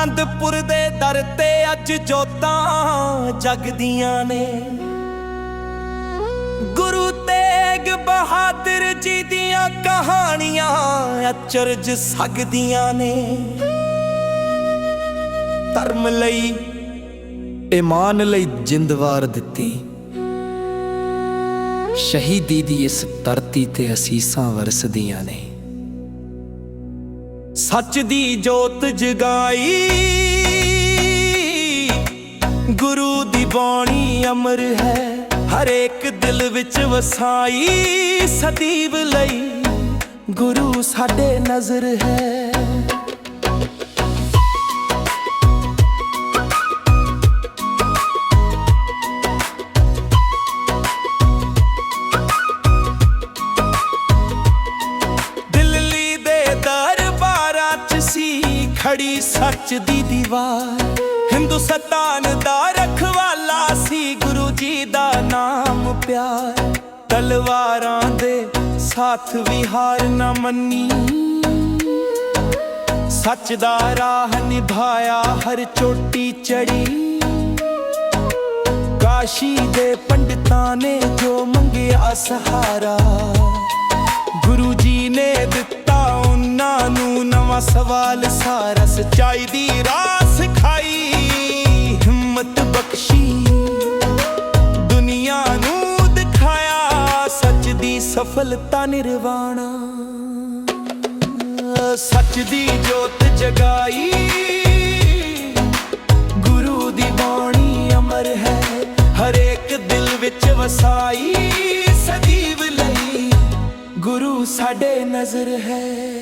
ਆਨੰਦਪੁਰ ਦੇ ਦਰ ਤੇ ਅੱਜ ਜੋਤਾਂ ਜਗਦੀਆਂ ਨੇ। ਗੁਰੂ ਤੇਗ ਬਹਾਦਰ ਜੀ ਦੀਆਂ ਕਹਾਣੀਆਂ ਅਚਰਜ ਸਕਦੀਆਂ ਨੇ। ਧਰਮ ਲਈ, ਇਮਾਨ ਲਈ ਜਿੰਦਵਾਰ ਦਿੱਤੀ। ਸ਼ਹੀਦੀ ਦੀ ਇਸ ਧਰਤੀ ਤੇ ਅਸੀਸਾਂ ਵਰਸਦੀਆਂ ਨੇ। ਸੱਚ ਦੀ ਜੋਤ ਜਗਾਈ। ਗੁਰੂ ਦੀ ਬਾਣੀ ਅਮਰ ਹੈ, ਹਰੇਕ ਦਿਲ ਵਿੱਚ ਵਸਾਈ। ਸਦੀਵ ਲਈ ਗੁਰੂ ਸਾਡੇ ਨਜ਼ਰ ਹੈ। ਖੜੀ ਸੱਚ ਦੀ ਦੀਵਾਰ। ਹਿੰਦੁਸਤਾਨ ਦਾ ਰਖਵਾਲਾ ਸੀ ਗੁਰੂ ਜੀ ਦਾ ਨਾਮ ਪਿਆਰ। ਤਲਵਾਰਾਂ ਦੇ ਸਾਥ ਵਿਹਾਰ ਨਾ ਮੰਨੀ। ਸੱਚ ਦਾ ਰਾਹ ਨਿਭਾਇਆ ਹਰ ਚੋਟੀ ਚੜੀ। ਕਾਸ਼ੀ ਦੇ ਪੰਡਤਾਂ ਨੇ ਜੋ ਮੰਗਿਆ ਸਹਾਰਾ। ਸਵਾਲ ਸਾਰਾ ਸਚਾਈ ਦੀ ਰਾਹ ਸਿਖਾਈ। ਹਿੰਮਤ ਬਖਸ਼ੀ। ਦੁਨੀਆ ਨੂੰ ਦਿਖਾਇਆ। ਸੱਚ ਦੀ ਸਫਲਤਾ ਨਿਰਵਾਣਾ। ਸੱਚ ਦੀ ਜੋਤ ਜਗਾਈ। ਗੁਰੂ ਦੀ ਬਾਣੀ ਅਮਰ ਹੈ। ਹਰੇਕ ਦਿਲ ਵਿੱਚ ਵਸਾਈ। ਸਦੀਵ ਲਈ ਗੁਰੂ ਸਾਡੇ ਨਜ਼ਰ ਹੈ।